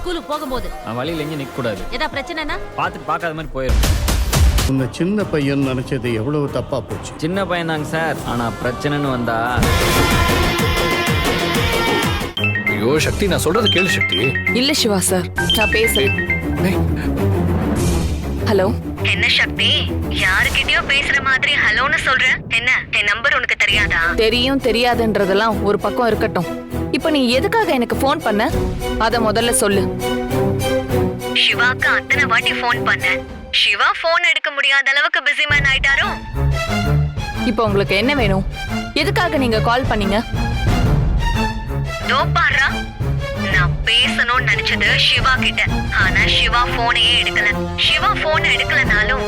ஸ்கூலுக்கு போகும்போது. நான் வழியில் எங்கேயும் நிற்கக்கூடாது ஏதா பிரச்சனைனா? பார்த்துட்டு பார்க்காத மாதிரி போயிடும் உன்னை சின்ன பையன் நினைச்சது எவ்வளவு தப்பா போச்சு? சின்ன பையன்தாங்க சார். ஆனால் பிரச்சனைன்னு வந்தா ஐயோ சக்தி நான் சொல்றது கேளு சக்தி. இல்ல சிவா சார் நான் பேசுறேன். ஹலோ? என்ன சக்தி? யாருக்கிட்டயோ பேசுற மாதிரி ஹலோன்னு சொல்ற? என்ன? என் நம்பர் உனக்கு தெரியாதா? தெரியும் தெரியாதுன்றதெல்லாம் ஒரு பக்கம் இருக்கட்டும். இப்போ நீ எதுக்காக எனக்கு ஃபோன் பண்ண? அத முதல்ல சொல்லு. சிவாக்கு அத்தனை வாட்டி ஃபோன் பண்ண. சிவா ஃபோன் எடுக்க முடியாத அளவுக்கு பிஸி மேன் ஆயிட்டாரோ? இப்போ உங்களுக்கு என்ன வேணும்? எதுக்காக நீங்க கால் பண்ணீங்க? தோ பாருடா நான் பேசணும்னு நினைச்சது சிவா கிட்ட. ஆனா சிவா போனையே எடுக்கல. சிவா போன் எடுக்கலனாலும்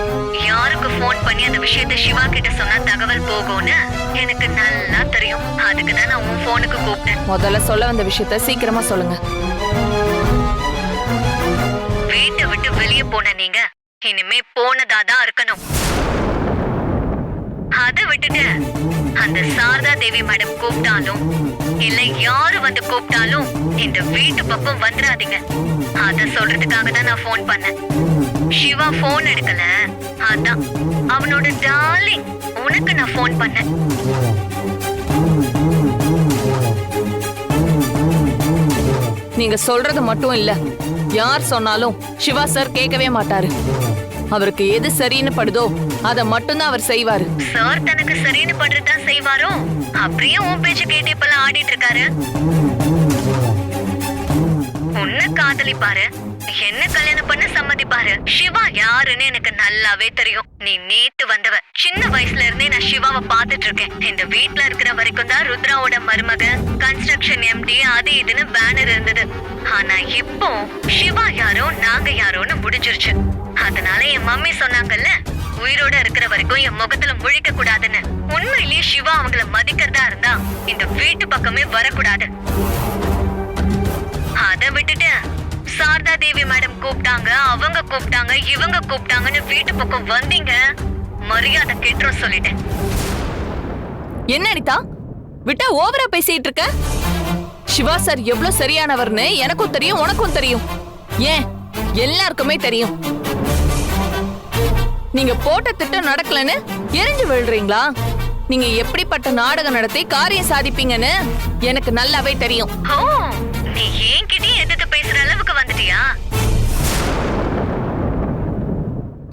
ஃபோன் பண்ணி அந்த விஷயத்த சிவா கிட்ட சொன்னா தகவல் போகும்னு எனக்கு நல்லா தெரியும். அதுக்கு தான் நான் உன் போனுக்கு கூப்பிட்டேன். முதல்ல சொல்ல வந்த விஷயத்த சீக்கிரமா சொல்லுங்க. வீட்டை விட்டு வெளியே போன நீங்க இனிமே போனதா தான் இருக்கணும். அதை விட்டுட்டு அந்த சாரதா தேவி மேடம் கூப்பிட்டாலும் இல்ல யாரு வந்து கூப்பிட்டாலும் இந்த வீட்டு பக்கம் வந்துடாதீங்க. அத சொல்றதுக்காக தான் நான் ஃபோன் பண்ணேன். சிவா ஃபோன் எடுக்கல. அதான். அவனோட டார்லிங் உனக்கு நான் ஃபோன் பண்ணேன். நீங்க சொல்றது மட்டும் இல்ல. யார் சொன்னாலும் சிவா சார் கேட்கவே மாட்டாரு. அவருக்கு எது சரின்னு படுதோ அத மட்டும்தான் அவர் செய்வாரு. சார் தனக்கு சரின்னு பண்றதுதான் செய்வாரோ? அப்படியே உன் பேச்சு கேட்டு இப்பெல்லாம் ஆடிட்டு இருக்காரு. காதலிப்பாரு என்ன கல்யாணம் பண்ண சம்மதிப்பாரு சிவா யாருன்னு எனக்கு நல்லாவே தெரியும். நீ நேத்து வந்தவ. சின்ன வயசுல இருந்தே நான் சிவாவை பார்த்துட்டு இருக்கேன். இந்த வீட்ல இருக்கிற வரைக்கும் தான் ருத்ராவோட மருமக கன்ஸ்ட்ரக்ஷன் எம்டி அது இதுன்னு பேனர் இருந்தது. ஆனா இப்போ சிவா யாரோ நாங்க யாரோன்னு முடிஞ்சிருச்சு. அதனால என் மம்மி சொன்னாங்கல்ல உயிரோட இருக்கிற வரைக்கும் என் முகத்துல முழிக்க கூடாதுன்னு. உண்மையிலேயே சிவா அவங்கள மதிக்கிறதா இருந்தா இந்த வீட்டு பக்கமே வரக்கூடாது. கூப்பிட்டாங்க இவங்க கூப்பிட்டாங்கன்னு வீட்டு பக்கம் வந்தீங்க. மரியாதை கெட்டுரும் சொல்லிட்டேன். என்ன அனிதா? விட்டா ஓவரா பேசிட்டு இருக்க? சிவா சார் எவ்வளவு சரியானவர்னு எனக்கும் தெரியும் உனக்கும் தெரியும். ஏன்? எல்லாருக்குமே தெரியும். நீங்க போட்ட திட்டம் நடக்கலன்னு எரிஞ்சு விழுறீங்களா? நீங்க எப்படிப்பட்ட நாடகம் நடத்தி காரியம் சாதிப்பீங்கன்னு எனக்கு நல்லாவே தெரியும். நீ என்கிட்டயும் எதிர்த்து பேசுற அளவுக்கு வந்துட்டியா?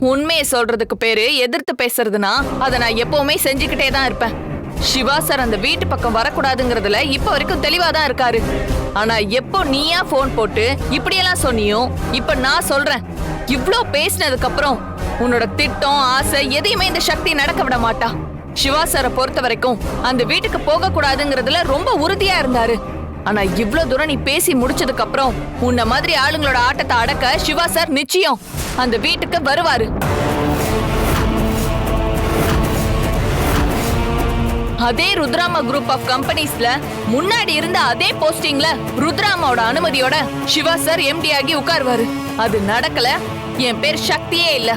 உண்மையை சொல்றதுக்கு பேரு எதிர்த்து பேசுறதுனா அதை நான் எப்பவுமே செஞ்சுக்கிட்டே தான் இருப்பேன். சிவா சார் அந்த வீட்டு பக்கம் வரக்கூடாதுங்கிறதுல இப்ப வரைக்கும் தெளிவா தான் இருக்காரு. ஆனா எப்போ நீயா ஃபோன் போட்டு இப்படியெல்லாம் சொன்னியோ இப்ப நான் சொல்றேன். இவ்ளோ பேசினதுக்கு அப்புறம் உன்னோட திட்டம் ஆசை எதையுமே இந்த சக்தி நடக்க விட மாட்டா. சிவா சாரை பொறுத்த வரைக்கும் அந்த வீட்டுக்கு போக கூடாதுங்கிறதுல ரொம்ப உறுதியா இருந்தாரு. ஆனா இவ்ளோ தூரம் நீ பேசி முடிச்சதுக்கு அப்புறம் உன்ன மாதிரி ஆளுங்களோட ஆட்டத்தை அடக்க சிவா சார் நிச்சயம். அந்த வீட்டுக்கு வருவாரு. அதே ருத்ராமா குரூப் ஆஃப் கம்பெனிஸ்ல முன்னாடி இருந்த அதே போஸ்டிங்ல ருத்ராமாவோட அனுமதியோட சிவா சார் எம்டி ஆகி உட்காருவாரு. அது நடக்கல. என் பேர் சக்தியே இல்லை.